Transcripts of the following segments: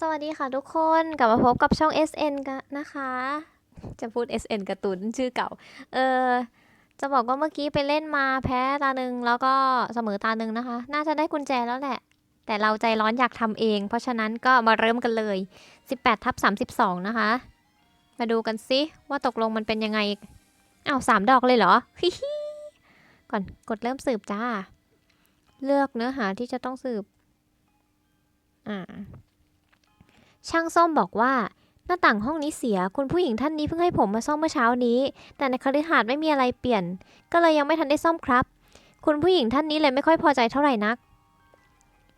สวัสดีค่ะทุกคน กลับมาพบกับช่อง SN กันนะคะ จะพูด SN การ์ตูนชื่อเก่า เออ จะบอกว่าเมื่อกี้ไปเล่นมาแพ้ตาหนึ่งแล้วก็เสมอตาหนึ่งนะคะ น่าจะได้กุญแจแล้วแหละ แต่เราใจร้อนอยากทำเอง เพราะฉะนั้นก็มาเริ่มกันเลย 18ทับ32 นะคะ มาดูกันสิว่าตกลงมันเป็นยังไงอ้าวสามดอกเลยเหรอฮิฮิก่อนกดเริ่มสืบจ้า เลือกเนื้อหาที่จะต้องสืบ อ่า ช่างซ่อมบอกว่า หน้าต่างห้องนี้เสีย คุณผู้หญิงท่านนี้เพิ่งให้ผมมาซ่อมเมื่อเช้านี้ แต่ในคฤหาสน์ไม่มีอะไรเปลี่ยน ก็เลยยังไม่ทันได้ซ่อมครับ คุณผู้หญิงท่านนี้เลยไม่ค่อยพอใจเท่าไหร่นัก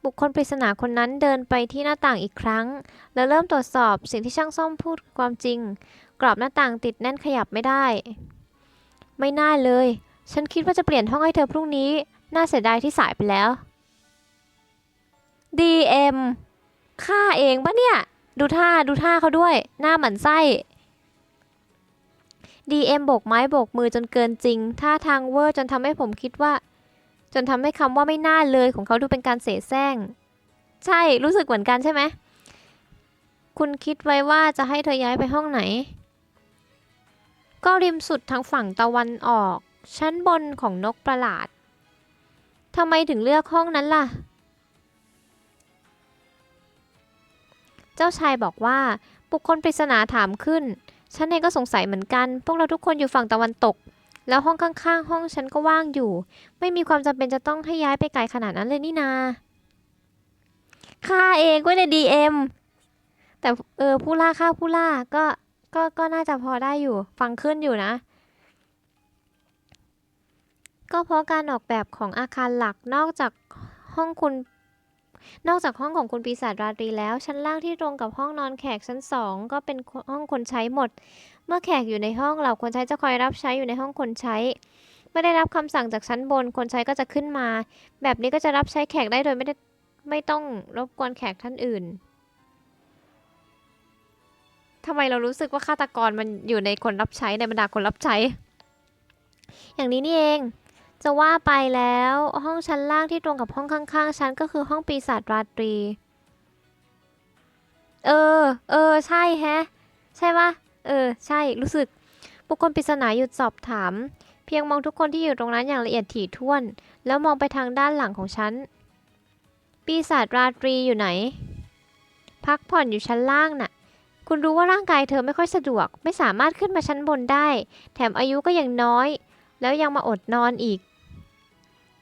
บุคคลปริศนาคนนั้นเดินไปที่หน้าต่างอีกครั้ง แล้วเริ่มตรวจสอบสิ่งที่ช่างซ่อมพูดความจริง กรอบหน้าต่างติดแน่นขยับไม่ได้ ไม่น่าเลย ฉันคิดว่าจะเปลี่ยนห้องให้เธอพรุ่งนี้ น่าเสียดายที่สายไปแล้ว DM ฆ่าเองปะเนี่ย ดูท่าดูท่าเขาด้วย หน้าหมันไส้ DM โบกไม้โบกมือจนเกินจริง ท่าทางเวอร์จนทำให้ผมคิดว่า จนทำให้คำว่าไม่น่าเลยของเขาดูเป็นการเสแสร้ง ใช่ รู้สึกเหมือนกันใช่ไหม คุณคิดไว้ว่าจะให้เธอย้ายไปห้องไหน ก็ริมสุดทางฝั่งตะวันออก ชั้นบนของนกประหลาดทำไมถึงเลือกห้องนั้นล่ะ เจ้าชายบอกว่า บุคคลปริศนาถามขึ้น ฉันเองก็สงสัยเหมือนกัน พวกเราทุกคนอยู่ฝั่งตะวันตก แล้วห้องข้างๆ ห้องฉันก็ว่างอยู่ ไม่มีความจำเป็นจะต้องให้ย้ายไปไกลขนาดนั้นเลยนี่นาค่าเองก็ในดีเอ็มแต่เออผู้ล่าค่าผู้ล่าก็ก็ก็น่าจะพอได้อยู่ ฟังขึ้นอยู่นะ ก็เพราะการออกแบบของอาคารหลักนอกจากห้องคุณ นอกจากห้องของคุณปีศาจราตรีแล้ว ชั้นล่างที่ตรงกับห้องนอนแขกชั้นสองก็เป็นห้องคนใช้หมด เมื่อแขกอยู่ในห้องเหล่าคนใช้จะคอยรับใช้อยู่ในห้องคนใช้เมื่อได้รับคำสั่งจากชั้นบนคนใช้ก็จะขึ้นมา แบบนี้ก็จะรับใช้แขกได้โดยไม่ได้ไม่ต้องรบกวนแขกท่านอื่นทำไมเรารู้สึกว่าฆาตกรมันอยู่ในคนรับใช้ในบรรดาคนรับใช้ อย่างนี้นี่เอง จะว่าไปแล้วห้องชั้นล่างที่ตรงกับห้องข้างๆชั้นก็คือห้องปีศาจราตรี เออ เออ ใช่แฮะ ใช่ปะเออ ใช่ รู้สึก บุคคลปริศนาหยุดสอบถาม เพียงมองทุกคนที่อยู่ตรงนั้นอย่างละเอียดถี่ถ้วน แล้วมองไปทางด้านหลังของฉัน ปีศาจราตรีอยู่ไหน พักผ่อนอยู่ชั้นล่างน่ะ คุณรู้ว่าร่างกายเธอไม่ค่อยสะดวก ไม่สามารถขึ้นมาชั้นบนได้ แถมอายุก็ยังน้อยแล้วยังมาอดนอนอีก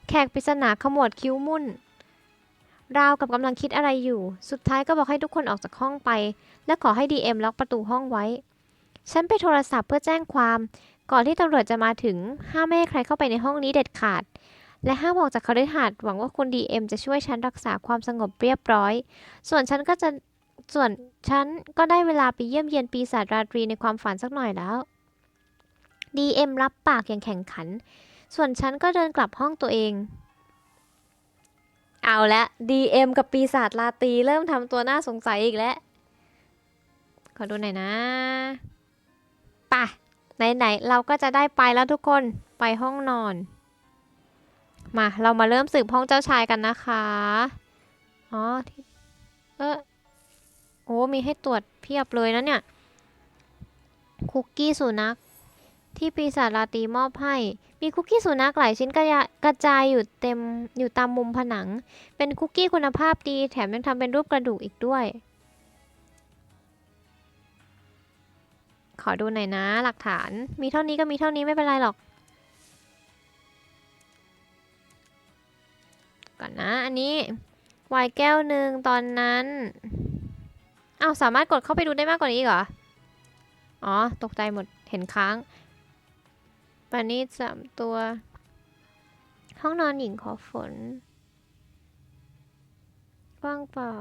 แขกปริศนาขมวดคิ้วมุ่น ราวกับกำลังคิดอะไรอยู่ สุดท้ายก็บอกให้ทุกคนออกจากห้องไป และขอให้ DM ล็อกประตูห้องไว้ ฉันไปโทรศัพท์เพื่อแจ้งความ ก่อนที่ตำรวจจะมาถึง ห้ามไม่ให้ใครเข้าไปในห้องนี้เด็ดขาด และห้ามออกจากคฤหาสน์หวังว่าคุณ DM จะช่วยฉันรักษาความสงบเรียบร้อย ส่วนฉันก็จะส่วนฉันก็ได้เวลาไปเยี่ยมเยียนปีศาจราตรีในความฝันสักหน่อยแล้ว DM รับปากอย่างแข่งขัน ส่วนฉันก็เดินกลับห้องตัวเอง เอาละ DM กับปีศาจลาตีเริ่มทำตัวน่าสงสัยอีกแล้ว ขอดูหน่อยนะป่ะไหนๆเราก็จะได้ไปแล้วทุกคนไปห้องนอน มาเรามาเริ่มสืบห้องเจ้าชายกันนะคะ อ๋อที่เออโอ้มีให้ตรวจเพียบเลยนะเนี่ย คุกกี้สุนัข ที่ปีศาจราตีมอบให้มีคุกกี้สุนัขหลายชิ้นกระกระจายอยู่เต็มอยู่ตามมุมผนัง เป็นคุกกี้คุณภาพดี แถมยังทำเป็นรูปกระดูกอีกด้วย ขอดูหน่อยนะ หลักฐาน มีเท่านี้ก็มีเท่านี้ไม่เป็นไรหรอก ก่อนนะ อันนี้ไวน์แก้วหนึ่งตอนนั้นเอ้าสามารถกดเข้าไปดูได้มากกว่านี้อีกเหรอ อ๋อ ตกใจหมด เห็นค้าง ปานีสามตัว ห้องนอนหญิงขอฝนว่างเปล่า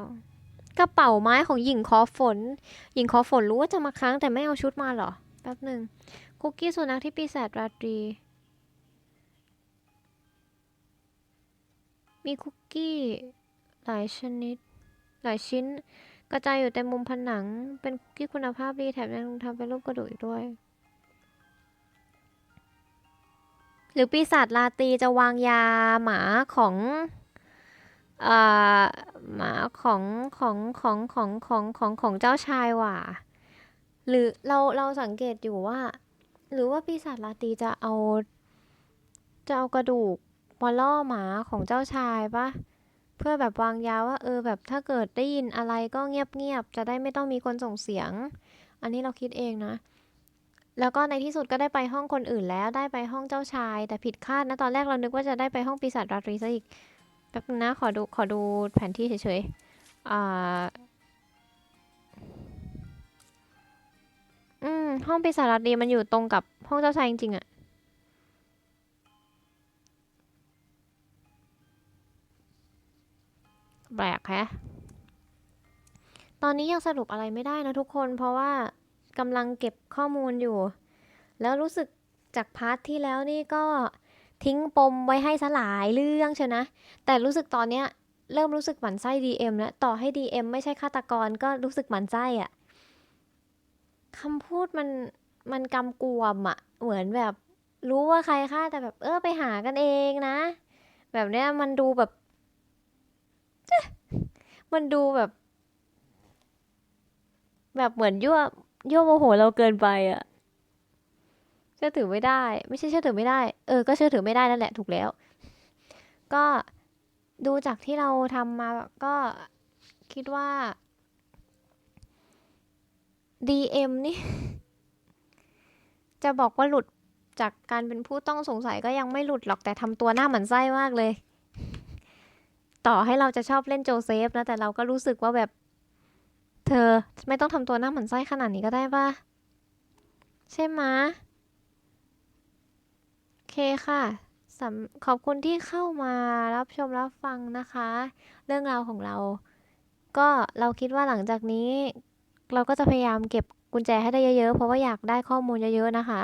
กระเป๋าไม้ของหญิงขอฝน หญิงขอฝนรู้ว่าจะมาค้างแต่ไม่เอาชุดมาเหรอ แป๊บหนึ่งคุกกี้สุนัขที่ปีศาจราตรี มีคุกกี้หลายชนิด หลายชิ้น กระจายอยู่เต็มมุมผนัง เป็นคุกกี้คุณภาพดีแถมยังทำเป็นรูปกระดูกอีกด้วย หรือปีศาจลาตรีจะวางยาหมาของเอ่อหมาของของของของของของของเจ้าชายว่ะหรือเราเราสังเกตอยู่ว่า หรือว่าปีศาจลาตรีจะเอา จะเอากระดูกมาล่อหมาของเจ้าชายปะเพื่อแบบวางยาว่า เออแบบถ้าเกิดได้ยินอะไรก็เงียบๆจะได้ไม่ต้องมีคนส่งเสียง อันนี้เราคิดเองนะ แล้วก็ในที่สุดก็ได้ไปห้องคนอื่นแล้วได้ไปห้องเจ้าชาย แต่ผิดคาดนะตอนแรกเรานึกว่าจะได้ไปห้องปีศาจราตรีซะอีกแป๊บนึงนะขอดูขอดูแผนที่เฉยๆอ่าอืมห้องปีศาจราตรีมันอยู่ตรงกับห้องเจ้าชายจริงๆอะแปลกแฮะตอนนี้ยังสรุปอะไรไม่ได้นะทุกคนเพราะว่า กำลังเก็บข้อมูลอยู่ แล้วรู้สึกจากพาร์ทที่แล้วนี่ก็ทิ้งปมไว้ให้สลายเรื่องเชนะ แต่รู้สึกตอนเนี้ยเริ่มรู้สึกหมันไส้ DM แล้วต่อให้ DM ไม่ใช่ฆาตกรก็รู้สึกหมันไส้อะคำพูดมันมันกำกวมอะเหมือนแบบรู้ว่าใครฆ่าแต่แบบเออไปหากันเองนะ แบบเนี้ยมันดูแบบ มันดูแบบ แบบเหมือนยั่ว โยโมโหเราเกินไปอะเชื่อถือไม่ได้ ไม่ใช่เชื่อถือไม่ได้ เออ ก็เชื่อถือไม่ได้นั่นแหละถูกแล้ว ก็ดูจากที่เราทำมาก็คิดว่า DM นี่ จะบอกว่าหลุดจากการเป็นผู้ต้องสงสัยก็ยังไม่หลุดหรอกแต่ทำตัวหน้าหมันไส้มากเลย ต่อให้เราจะชอบเล่นโจเซฟนะ แต่เราก็รู้สึกว่าแบบ เธอไม่ต้องทำตัวหน้าหมันไส้ขนาดนี้ก็ได้ป่ะ ใช่ไหมโอเคค่ะขอบคุณที่เข้ามารับชมรับฟังนะคะ เรื่องราวของเรา ก็เราคิดว่าหลังจากนี้ เราก็จะพยายามเก็บกุญแจให้ได้เยอะๆ เพราะว่าอยากได้ข้อมูลเยอะๆนะคะ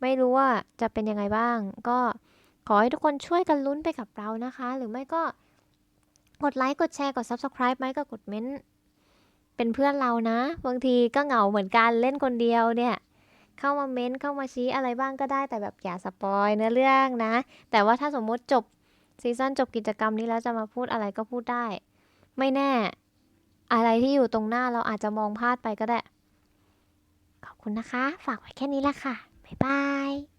ไม่รู้ว่าจะเป็นยังไงบ้าง ก็ขอให้ทุกคนช่วยกันลุ้นไปกับเรานะคะ หรือไม่ก็กดไลค์กดแชร์กด subscribe ไหมก็กดเม้นต์ เป็นเพื่อนเรานะ บางทีก็เหงาเหมือนกันเล่นคนเดียวเนี่ยเข้ามาเม้นเข้ามาชี้อะไรบ้างก็ได้แต่แบบอย่าสปอยเนื้อเรื่องนะ แต่ว่าถ้าสมมติจบซีซั่นจบกิจกรรมนี้แล้วจะมาพูดอะไรก็พูดได้ ไม่แน่ อะไรที่อยู่ตรงหน้าเราอาจจะมองพลาดไปก็ได้ ขอบคุณนะคะ ฝากไว้แค่นี้ละค่ะ บ๊ายบาย